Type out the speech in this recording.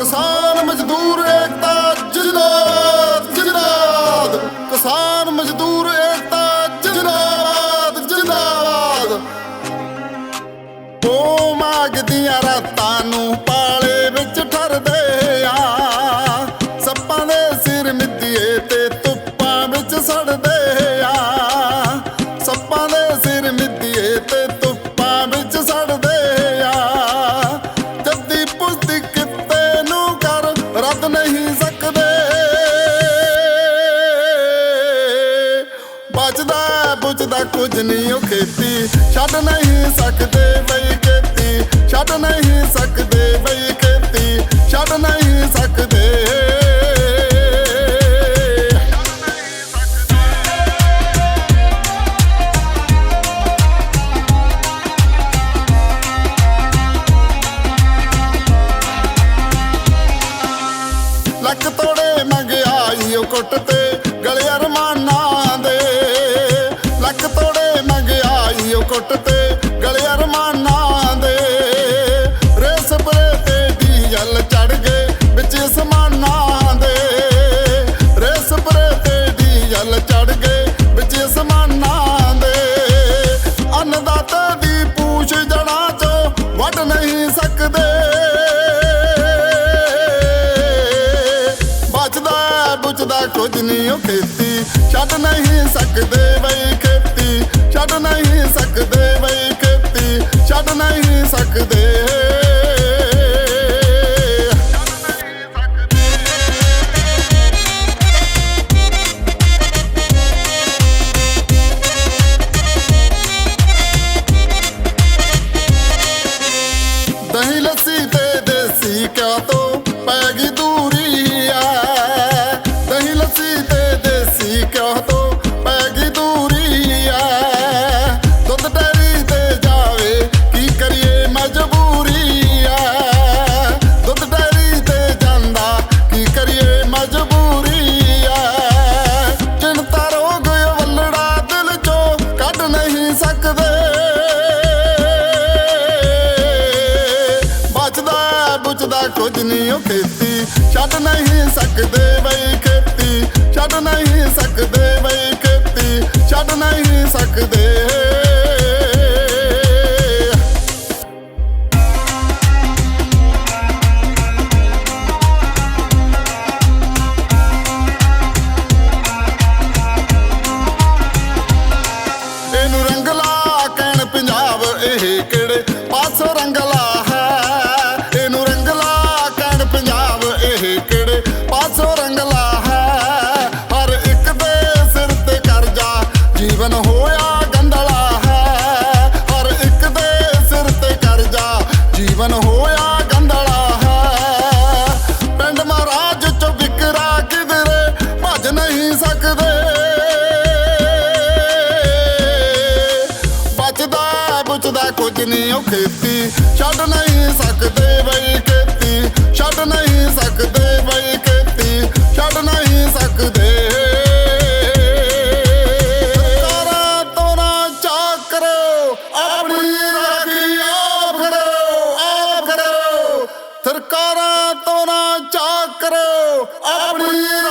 ਕਿਸਾਨ ਮਜ਼ਦੂਰ ਬਚਦਾ ਬੁਝਦਾ ਕੁਝ ਨਹੀਂ ਉਹ ਖੇਤੀ। ਛੱਡ ਨਹੀਂ ਸਕਦੇ ਬਈ ਖੇਤੀ ਛੱਡ ਨਹੀਂ ਸਕਦੇ ਕੁੱਟ ਤੇ ਗਲੇ ਅਰਮਾਨਾਂ ਦੇ। ਰੇਸ ਪਰੇ ਤੇ ਡੀਜ਼ਲ ਚੜ ਗਏ ਵਿੱਚ ਸਮਾਨਾਂ ਦੇ। ਰੇਸ ਪਰੇ ਤੇ ਡੀਜ਼ਲ ਚੜ ਗਏ ਵਿੱਚ ਸਮਾਨਾਂ ਦੇ। ਅੰਨਦਾਤਾ ਦੀ ਪੂਛ ਜੜਾਂ ਚੋਂ ਵੱਢ ਨਹੀਂ ਸਕਦੇ। ਬਚਦਾ ਬੁਝਦਾ ਕੁਝ ਨਹੀਂ ਉਹ ਖੇਤੀ। ਛੱਡ ਨਹੀਂ ਸਕਦੇ ਬਈ ਖੇਤੀ। ਛੱਡ ਨਹੀਂ ਸਕਦੇ ਬਈ ਖੇਤੀ ਛੱਡ ਨਹੀਂ ਸਕਦੇ। ਕੁਝ ਨਹੀਂ ਉਹ ਖੇਤੀ। ਛੱਡ ਨਹੀਂ ਸਕਦੇ ਬਈ ਖੇਤੀ। ਛੱਡ ਨਹੀਂ ਸਕਦੇ ਬਈ ਖੇਤੀ। ਛੱਡ ਨਹੀਂ ਸਕਦੇ। ਇਹਨੂੰ ਰੰਗਲਾ ਕਹਿਣ ਪੰਜਾਬ ਇਹ ਕਿਹੜੇ? ਪਾਸੋਂ ਰੰਗਲਾ ਹੈ ਬਚਦਾ ਬੁਝਦਾ ਕੁਝ ਨਹੀਂ ਉਹ ਖੇਤੀ। ਛੱਡ ਨਹੀਂ ਸਕਦੇ ਬਈ ਖੇਤੀ। ਛੱਡ ਨਹੀਂ ਸਕਦੇ ਬਈ ਖੇਤੀ। ਛੱਡ ਨਹੀਂ ਸਕਦੇ। ਸਰਕਾਰਾਂ ਤੋਂ ਨਾ ਚਾਕ ਆਪਣੀ ਰਾਖੀ ਆਪ ਸਰਕਾਰਾਂ ਤੋਂ ਨਾ ਕਰੋ, ਆਪਣੀ